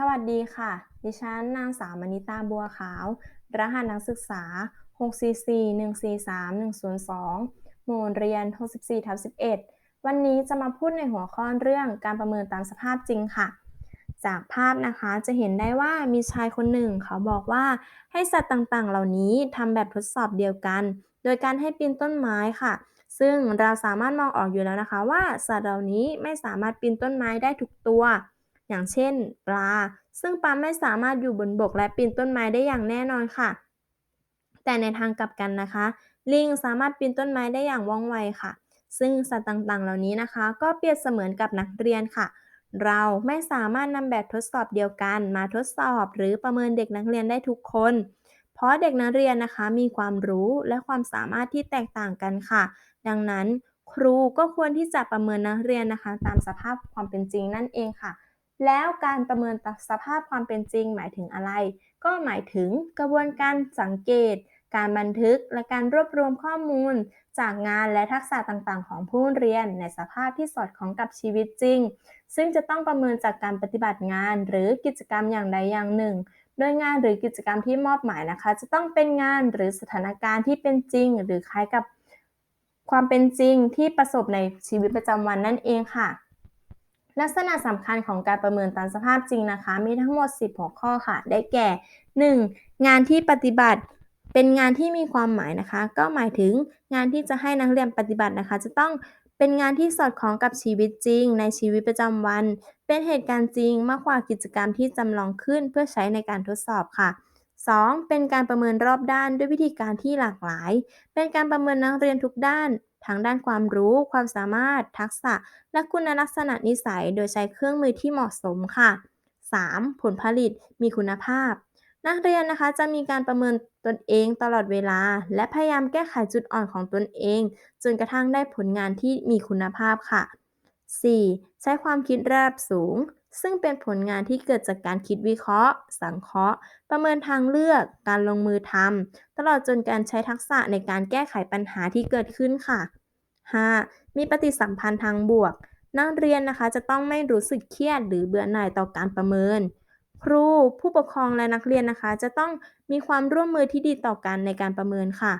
สวัสดีค่ะ ดิฉันนางสาวมณิตาบัวขาว รหัสนักศึกษา 644143102 หมู่เรียน 64ทับ11 วันนี้จะมาพูดในหัวข้อเรื่องการประเมินตามสภาพจริงค่ะ จากภาพนะคะจะเห็นได้ว่ามีชายคนหนึ่งเขาบอกว่าให้สัตว์ต่างๆ เหล่านี้ทำแบบทดสอบเดียวกัน โดยการให้ปีนต้นไม้ค่ะ ซึ่งเราสามารถมองออกอยู่แล้วนะคะว่าสัตว์เหล่านี้ไม่สามารถปีนต้นไม้ได้ทุกตัว อย่างเช่น ปลา ซึ่งปลาไม่สามารถอยู่บนบกและปีนต้นไม้ได้อย่างแน่นอนค่ะ แต่ในทางกลับกันนะคะ ลิงสามารถปีนต้นไม้ได้อย่างว่องไวค่ะ ซึ่งสัตว์ต่างๆ เหล่านี้นะคะ ก็เปรียบเสมือนกับนักเรียนค่ะ เราไม่สามารถนำแบบทดสอบเดียวกัน มาทดสอบหรือประเมินเด็กนักเรียนได้ทุกคน เพราะเด็กนักเรียนนะคะ มีความรู้และความสามารถที่แตกต่างกันค่ะ ดังนั้นครูก็ควรที่จะประเมินนักเรียนนะคะ ตามสภาพความเป็นจริงนั่นเองค่ะ แล้วการประเมินสภาพความเป็นจริงหมายถึงอะไร ก็หมายถึงกระบวนการสังเกต การบันทึกและการรวบรวมข้อมูล จากงานและทักษะต่างๆ ของผู้เรียนในสภาพที่สอดคล้องกับชีวิตจริง ซึ่งจะต้องประเมินจากการปฏิบัติงานหรือกิจกรรมอย่างใดอย่างหนึ่ง โดยงานหรือกิจกรรมที่มอบหมายนะคะ จะต้องเป็นงานหรือสถานการณ์ที่เป็นจริง หรือคล้ายกับความเป็นจริงที่ประสบในชีวิตประจำวันนั่นเองค่ะ ลักษณะสำคัญของการประเมินตามสภาพจริงนะคะ มีทั้งหมด 10 หัวข้อค่ะ ได้แก่ 1. งานที่ปฏิบัติเป็นงานที่มีความหมายนะคะ ก็หมายถึงงานที่จะให้นักเรียนปฏิบัตินะคะ จะต้องเป็นงานที่สอดคล้องกับชีวิตจริง ในชีวิตประจำวัน เป็นเหตุการณ์จริงมากกว่ากิจกรรมที่จำลองขึ้นเพื่อใช้ในการทดสอบค่ะ 2. เป็นการประเมินรอบด้านด้วยวิธีการที่หลากหลาย เป็นการประเมินนักเรียนทุกด้าน ทั้งด้านความรู้ ความสามารถ ทักษะ และคุณลักษณะนิสัย โดยใช้เครื่องมือที่เหมาะสมค่ะ 3. ผลผลิตมีคุณภาพ นักเรียนนะคะจะมีการประเมินตนเองตลอดเวลา และพยายามแก้ไขจุดอ่อนของตนเอง จนกระทั่งได้ผลงานที่มีคุณภาพค่ะ 4. ใช้ความคิดระดับสูง ซึ่งเป็นผลงานที่เกิดจากการคิดวิเคราะห์ สังเคราะห์ ประเมินทางเลือก การลงมือทำตลอดจนการใช้ทักษะในการแก้ไขปัญหาที่เกิดขึ้นค่ะ 5. มีปฏิสัมพันธ์ทางบวก นักเรียนนะคะจะต้องไม่รู้สึกเครียด หรือเบื่อหน่ายต่อการประเมิน ครู ผู้ปกครองและนักเรียนนะคะ จะต้องมีความร่วมมือที่ดีต่อกันในการประเมินค่ะ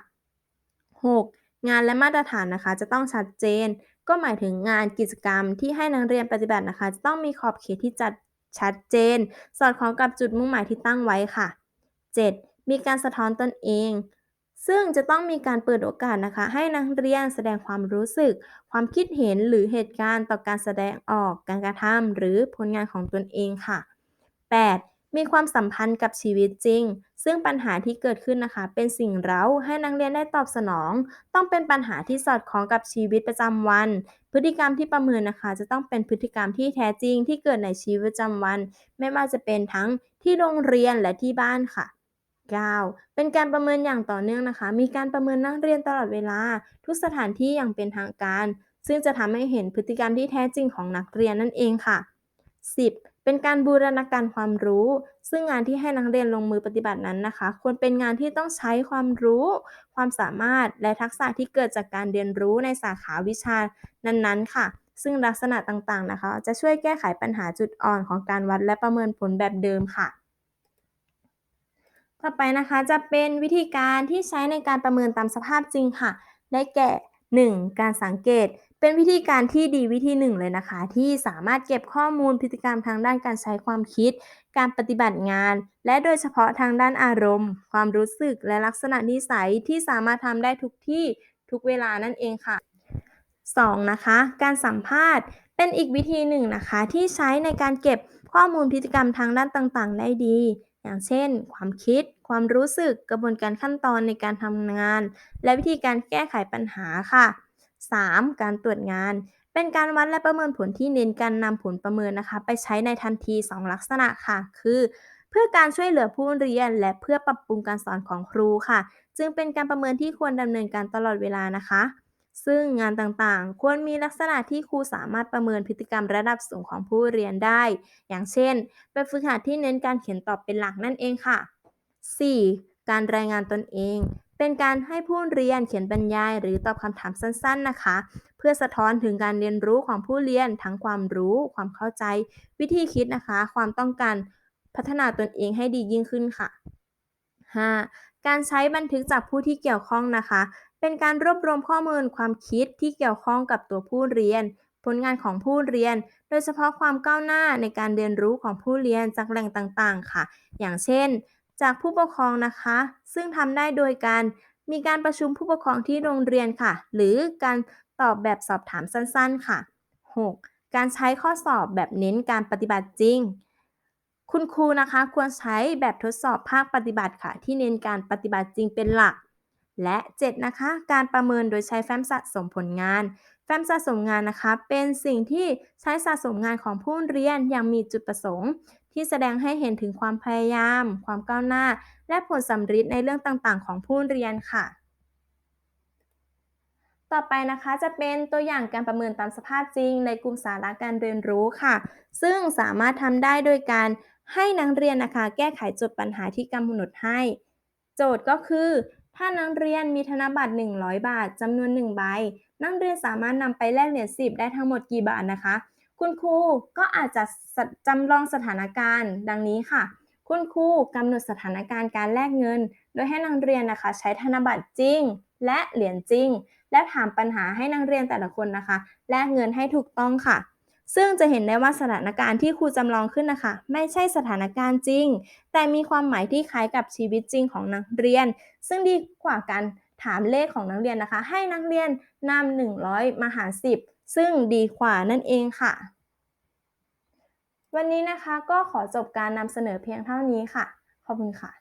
6. งานและมาตรฐานนะคะจะต้องชัดเจน ก็หมายถึงงานกิจกรรมที่ให้นักเรียนปฏิบัตินะคะ จะต้องมีขอบเขตที่จัดชัดเจน สอดคล้องกับจุดมุ่งหมายที่ตั้งไว้ค่ะ 7. มีการสะท้อนตนเอง ซึ่งจะต้องมีการเปิดโอกาสนะคะ ให้นักเรียนแสดงความรู้สึก ความคิดเห็นหรือเหตุการณ์ต่อการแสดงออกการกระทำหรือผลงานของตนเองค่ะ 8. มีความสัมพันธ์กับชีวิตจริง ซึ่งปัญหาที่เกิดขึ้นนะคะ เป็นสิ่งเร้าให้นักเรียนได้ตอบสนอง ต้องเป็นปัญหาที่สอดคล้องกับชีวิตประจำวัน พฤติกรรมที่ประเมินนะคะ จะต้องเป็นพฤติกรรมที่แท้จริงที่เกิดในชีวิตประจำวัน ไม่ว่าจะเป็นทั้งที่โรงเรียนและที่บ้านค่ะ 9. เป็นการประเมินอย่างต่อเนื่องนะคะ มีการประเมินนักเรียนตลอดเวลา ทุกสถานที่อย่างเป็นทางการ ซึ่งจะทำให้เห็นพฤติกรรมที่แท้จริงของนักเรียนนั่นเองค่ะ 10. เป็นการบูรณาการความรู้ ซึ่งงานที่ให้นักเรียนลงมือปฏิบัตินั้นนะคะ ควรเป็นงานที่ต้องใช้ความรู้ ความสามารถและทักษะที่เกิดจากการเรียนรู้ในสาขาวิชานั้นๆ ค่ะ ซึ่งลักษณะต่างๆนะคะ จะช่วยแก้ไขปัญหาจุดอ่อนของการวัดและประเมินผลแบบเดิมค่ะต่อไปนะคะจะเป็นวิธีการที่ใช้ในการประเมินตามสภาพจริงค่ะ ได้แก่ 1. การสังเกตเป็นวิธีการที่ดีวิธีหนึ่งเลยนะคะ ที่สามารถเก็บข้อมูลพฤติกรรมทางด้านการใช้ความคิด การปฏิบัติงาน และโดยเฉพาะทางด้านอารมณ์ ความรู้สึกและลักษณะนิสัยที่สามารถทำได้ทุกที่ทุกเวลานั่นเองค่ะ 2. นะคะ การสัมภาษณ์เป็นอีกวิธีหนึ่งนะคะ ที่ใช้ในการเก็บข้อมูลพฤติกรรมทางด้านต่างๆ ได้ดี อย่างเช่น ความคิด ความรู้สึก กระบวนการขั้นตอนในการทำงาน และวิธีการแก้ไขปัญหาค่ะ 3. การตรวจงาน เป็นการวัดและประเมินผลที่เน้นการนำผลประเมินนะคะ ไปใช้ในทันที 2 ลักษณะค่ะ คือ เพื่อการช่วยเหลือผู้เรียน และเพื่อปรับปรุงการสอนของครูค่ะ จึงเป็นการประเมินที่ควรดำเนินการตลอดเวลานะคะ ซึ่งงานต่างๆ ควรมีลักษณะที่ครูสามารถประเมินพฤติกรรมระดับสูงของผู้เรียนได้ อย่างเช่น แบบฝึกหัดที่เน้นการเขียนตอบเป็นหลักนั่นเองค่ะ 4. การรายงานตนเอง เป็นการให้ผู้เรียนเขียนบรรยายหรือตอบคำถามสั้นๆนะคะ เพื่อสะท้อนถึงการเรียนรู้ของผู้เรียนทั้งความรู้ ความเข้าใจ วิธีคิดนะคะ ความต้องการพัฒนาตนเองให้ดียิ่งขึ้นค่ะ 5. การใช้บันทึกจากผู้ที่เกี่ยวข้องนะคะ เป็นการรวบรวมข้อมูลความคิดที่เกี่ยวข้องกับตัวผู้เรียน ผลงานของผู้เรียน โดยเฉพาะความก้าวหน้าในการเรียนรู้ของผู้เรียนจากแหล่งต่างๆ ค่ะ อย่างเช่น จากผู้ปกครองนะคะ ซึ่งทำได้โดยการมีการประชุมผู้ปกครองที่โรงเรียนค่ะ หรือการตอบแบบสอบถามสั้นๆ ค่ะ 6. การใช้ข้อสอบแบบเน้นการปฏิบัติจริง คุณครูนะคะควรใช้แบบทดสอบภาคปฏิบัติค่ะ ที่เน้นการปฏิบัติจริงเป็นหลัก และ 7 นะคะ การประเมินโดยใช้แฟ้มสะสมผลงาน แฟ้มสะสมงานนะคะ เป็นสิ่งที่ใช้สะสมงานของผู้เรียนอย่างมีจุดประสงค์ ที่แสดงให้เห็นถึงความพยายาม ความก้าวหน้า และผลสำเร็จในเรื่องต่างๆ ของผู้เรียนค่ะ ต่อไปนะคะจะเป็นตัวอย่างการประเมินตามสภาพจริง ในกลุ่มสาระการเรียนรู้ค่ะ ซึ่งสามารถทำได้โดยการให้นักเรียนนะคะ แก้ไขโจทย์ปัญหาที่กำหนดให้ โจทย์ก็คือ ถ้านักเรียนมีธนบัตร 100 บาทจำนวน 1 ใบ นักเรียนสามารถนำไปแลกเหรียญ10 ได้ทั้งหมดกี่บาทนะคะ คุณครูก็อาจจะจำลองสถานการณ์ ดังนี้ค่ะ คุณครูกำหนดสถานการณ์การแลกเงิน โดยให้นักเรียนนะคะ ใช้ธนบัตรจริง และเหรียญจริง และถามปัญหาให้นักเรียนแต่ละคนนะคะ แลกเงินให้ถูกต้องค่ะ ซึ่งจะเห็นได้ว่าสถานการณ์ที่ครูจำลองขึ้นนะคะ ไม่ใช่สถานการณ์จริง แต่มีความหมายที่คล้ายกับชีวิตจริงของนักเรียน ซึ่งดีกว่าการถามเลขของนักเรียนนะคะ ให้นักเรียนนำ100 มาหาร10 ซึ่งดีกว่านั่นเองค่ะ วันนี้นะคะก็ขอจบการนำเสนอเพียงเท่านี้ค่ะ ขอบคุณค่ะ